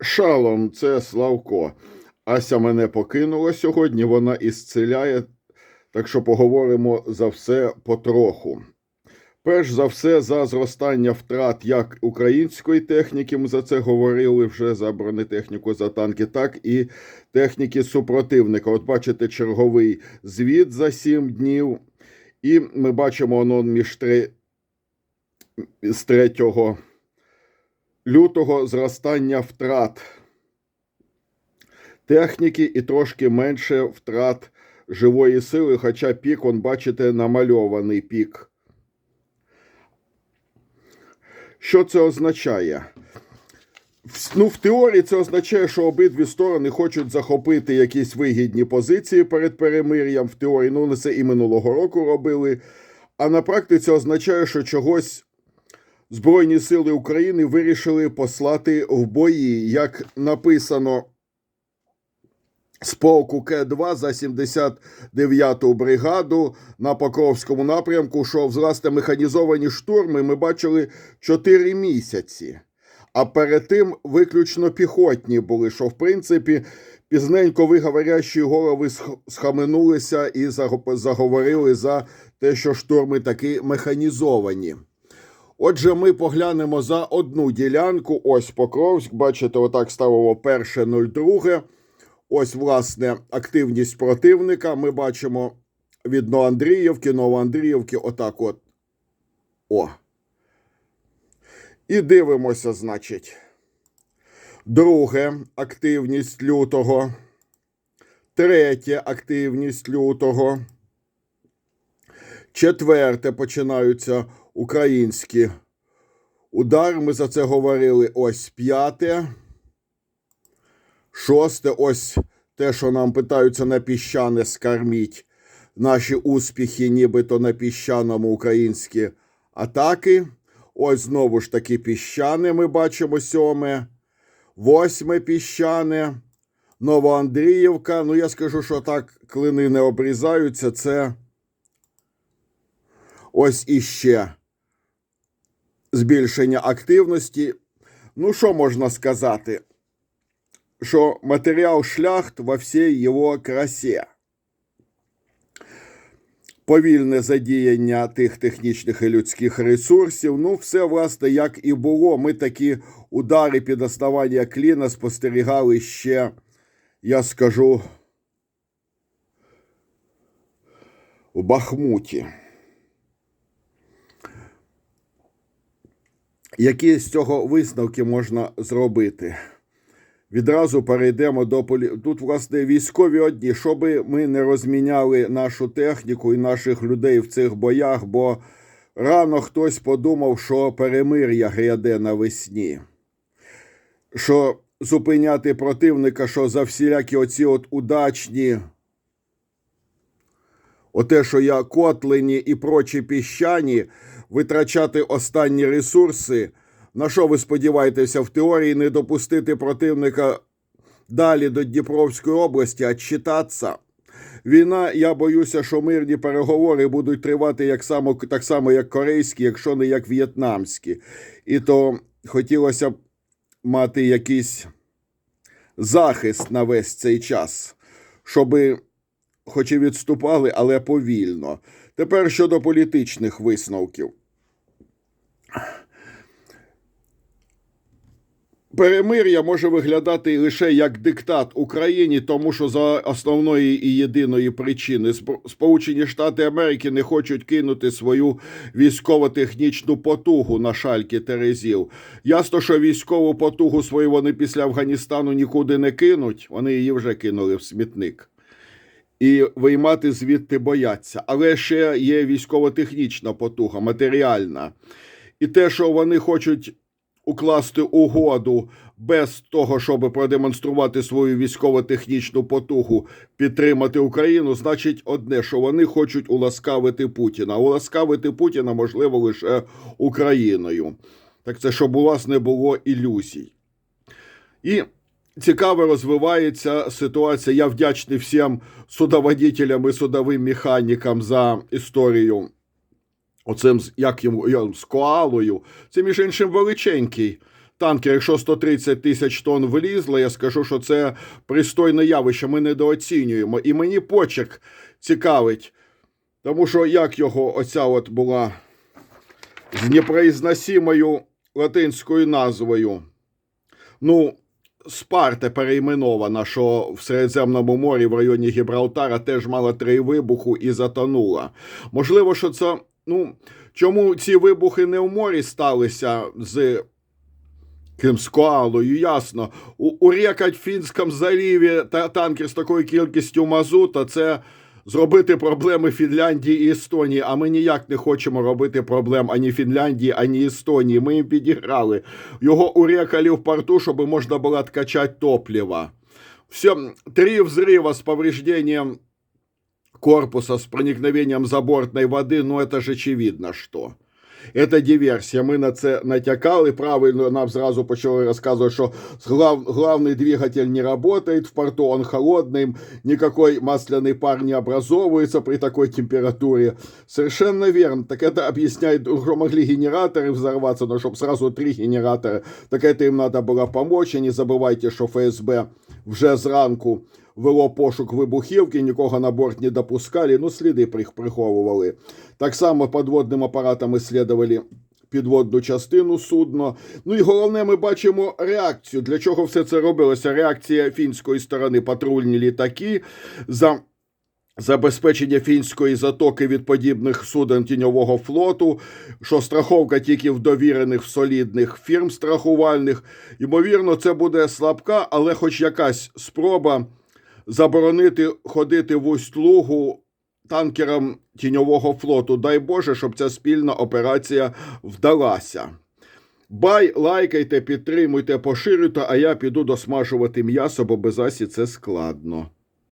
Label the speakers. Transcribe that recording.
Speaker 1: Шалом, це Славко. Ася мене покинула сьогодні, вона ісцеляє, так що поговоримо за все потроху. Перш за все, за зростання втрат як української техніки, ми за це говорили вже за бронетехніку, за танки, так і техніки супротивника. От бачите, черговий звіт за 7 днів. І ми бачимо воно між три, з 3 лютого зростання втрат техніки і трошки менше втрат живої сили, хоча пік, он, бачите, намальований пік. Що це означає? Ну, в теорії це означає, що обидві сторони хочуть захопити якісь вигідні позиції перед перемир'ям. В теорії, ну, це і минулого року робили. А на практиці означає, що чогось Збройні сили України вирішили послати в бої, як написано з полку К2 за 79-ту бригаду на Покровському напрямку, що власне механізовані штурми ми бачили 4 місяці. А перед тим виключно піхотні були, що в принципі пізненько ви говорящі голови схаменулися і заговорили за те, що штурми таки механізовані. Отже, ми поглянемо за одну ділянку. Ось Покровськ. Бачите, отак ставило перше 02. Ось, власне, активність противника. Ми бачимо від Новоандріївки, Новоандріївки, отак от. О. І дивимося, значить. Друге активність лютого. Третє активність лютого. Четверте починаються українські удари. Ми за це говорили. Ось п'яте. Шосте, ось те, що нам питаються на піщане скарміть. Наші успіхи, нібито на піщаному українські атаки. Ось знову ж таки піщане ми бачимо сьоме. Восьме піщане. Новоандріївка. Ну, я скажу, що так клини не обрізаються. Це ось іще збільшення активності. Ну, що можна сказати? Що матеріал шляхт во всій його красі. Повільне задіяння тих технічних і людських ресурсів. Ну, все, власне, як і було. Ми такі удари під основання кліна спостерігали ще, я скажу, в Бахмуті. Які з цього висновки можна зробити? Відразу перейдемо до полі. Тут, власне, військові одні, щоби ми не розміняли нашу техніку і наших людей в цих боях, бо рано хтось подумав, що перемир'я гряде навесні. Що зупиняти противника, що за всілякі оці от удачні, оте, що я котлені і прочі піщані, витрачати останні ресурси. На що ви сподіваєтеся в теорії не допустити противника далі до Дніпровської області, а читатися? Війна, я боюся, що мирні переговори будуть тривати як само, так само, як корейські, якщо не як в'єтнамські. І то хотілося б мати якийсь захист на весь цей час, щоби хоч і відступали, але повільно. Тепер щодо політичних висновків. Перемир'я може виглядати лише як диктат Україні, тому що за основної і єдиної причини Спо- Сполучені Штати Америки не хочуть кинути свою військово-технічну потугу на шальки Терезів. Ясно, що військову потугу свою вони після Афганістану нікуди не кинуть. Вони її вже кинули в смітник. І виймати звідти бояться. Але ще є військово-технічна потуга, матеріальна. І те, що вони хочуть укласти угоду без того, щоб продемонструвати свою військово-технічну потугу, підтримати Україну, значить одне, що вони хочуть уласкавити Путіна. Уласкавити Путіна можливо лише Україною. Так це щоб у вас не було ілюзій. І цікаво розвивається ситуація. Я вдячний всім судоводителям і судовим механікам за історію оцим, як йому, з коалою. Це, між іншим, величенький танкер, якщо 130 тисяч тонн влізло, я скажу, що це пристойне явище. Ми недооцінюємо. І мені почерк цікавить, тому що як його оця от була з непроізносимою латинською назвою. Ну, Спарта перейменована, що в Середземному морі в районі Гібралтара теж мала три вибуху і затонула. Можливо, що це. Ну, чому ці вибухи не в морі сталися з Кримскоалою, ясно. У, у рекать Фінському заліві та танкер з такою кількістю мазута це зробити проблеми Фінляндії і Естонії. А ми ніяк не хочемо робити проблем ані Фінляндії, ані Естонії. Ми їм підіграли. Його урекали в порту, щоб можна було откачати топливо. Все, три взрыва с повреждением корпуса, с проникновением забортной воды, ну это же очевидно, что. Это диверсія. Ми на це натякали. Правильно нам зразу почали розказувати, що глав, главный двигатель не работает, в порту он холодный, никакой масляный пар не образовывается при такой температуре. Совершенно верно. Так это объясняет, что могли генераторы взорваться, но чтобы сразу три генератора, так это им надо было помочь. И не забывайте, що ФСБ вже зранку вело пошук вибухівки, нікого на борт не допускали, ну сліди приховували. Так само подводним апаратом исследовали підводну частину судно. Ну і головне, ми бачимо реакцію. Для чого все це робилося? Реакція фінської сторони патрульні літаки за. Забезпечення фінської затоки від подібних суден тіньового флоту, що страховка тільки в довірених солідних фірм страхувальних. Ймовірно, це буде слабка, але хоч якась спроба заборонити ходити в Усть-Лугу танкерам тіньового флоту. Дай Боже, щоб ця спільна операція вдалася. Бай, лайкайте, підтримуйте, поширюйте, а я піду досмажувати м'ясо, бо без Асі це складно.